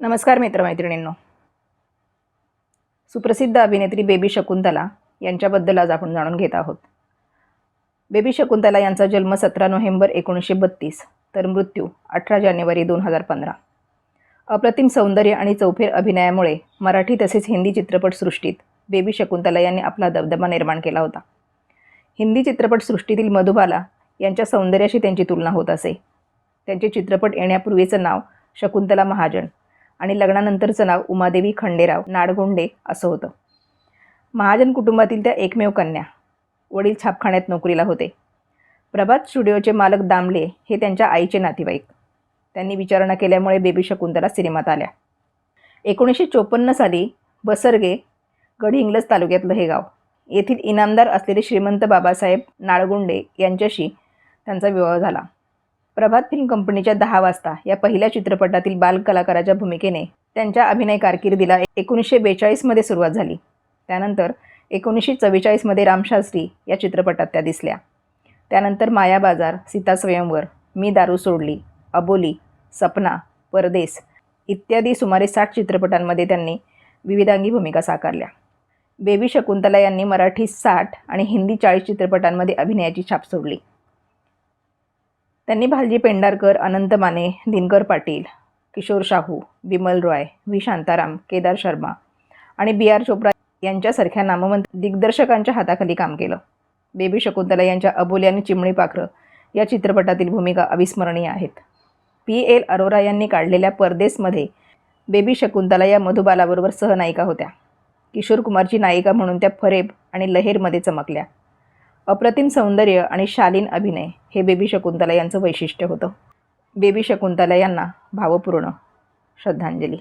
नमस्कार मित्रमैत्रिणींनो. सुप्रसिद्ध अभिनेत्री बेबी शकुंतला यांच्याबद्दल आज आपण जाणून घेत आहोत. बेबी शकुंतला यांचा जन्म सतरा नोव्हेंबर एकोणीसशे बत्तीस तर मृत्यू अठरा जानेवारी दोन हजार पंधरा. अप्रतिम सौंदर्य आणि चौफेर अभिनयामुळे मराठी तसेच हिंदी चित्रपटसृष्टीत बेबी शकुंतला यांनी आपला दबदबा निर्माण केला होता. हिंदी चित्रपटसृष्टीतील मधुबाला यांच्या सौंदर्याशी त्यांची तुलना होत असे. त्यांचे चित्रपट येण्यापूर्वीचं नाव शकुंतला महाजन आणि लग्नानंतरचं नाव उमादेवी खंडेराव नाडगोंडे असं होतं. महाजन कुटुंबातील त्या एकमेव कन्या वडील छापखान्यात नोकरीला होते. प्रभात स्टुडिओचे मालक दामले हे त्यांच्या आईचे नातेवाईक. त्यांनी विचारणा केल्यामुळे बेबी शकुंतला सिनेमात आल्या. एकोणीसशे चोपन्न साली बसरगे गडहिंग्लज तालुक्यातलं हे गाव. येथील इनामदार असलेले श्रीमंत बाबासाहेब नाळगुंडे यांच्याशी त्यांचा विवाह झाला. प्रभात फिल्म कंपनीच्या दहा वाजता या पहिल्या चित्रपटातील बालकलाकाराच्या भूमिकेने त्यांच्या अभिनय कारकिर्दीला एकोणीसशे बेचाळीसमध्ये सुरुवात झाली. त्यानंतर एकोणीसशे चव्वेचाळीसमध्ये रामशास्त्री या चित्रपटात त्या दिसल्या. त्यानंतर माया बाजार सीता स्वयंवर मी दारू सोडली अबोली सपना परदेस इत्यादी सुमारे साठ चित्रपटांमध्ये त्यांनी विविधांगी भूमिका साकारल्या. बेबी शकुंतला यांनी मराठी साठ आणि हिंदी चाळीस चित्रपटांमध्ये अभिनयाची छाप सोडली. त्यांनी भालजी पेंढारकर अनंत माने दिनकर पाटील किशोर शाहू विमल रॉय व्ही. शांताराम केदार शर्मा आणि बी. आर. चोप्रा यांच्यासारख्या नामवंत दिग्दर्शकांच्या हाताखाली काम केलं. बेबी शकुंतला यांच्या अबोली आणि चिमणी पाखरं या चित्रपटातील भूमिका अविस्मरणीय आहेत. पी. एल. अरोरा यांनी काढलेल्या परदेसमध्ये बेबी शकुंतला या मधुबालाबरोबर सहनायिका होत्या. किशोर कुमारची नायिका म्हणून त्या फरेब आणि लहेरमध्ये चमकल्या. अप्रतिम सौंदर्य आणि शालीन अभिनय हे बेबी शकुंतला यांचं वैशिष्ट्य होतं. बेबी शकुंतला यांना भावपूर्ण श्रद्धांजली.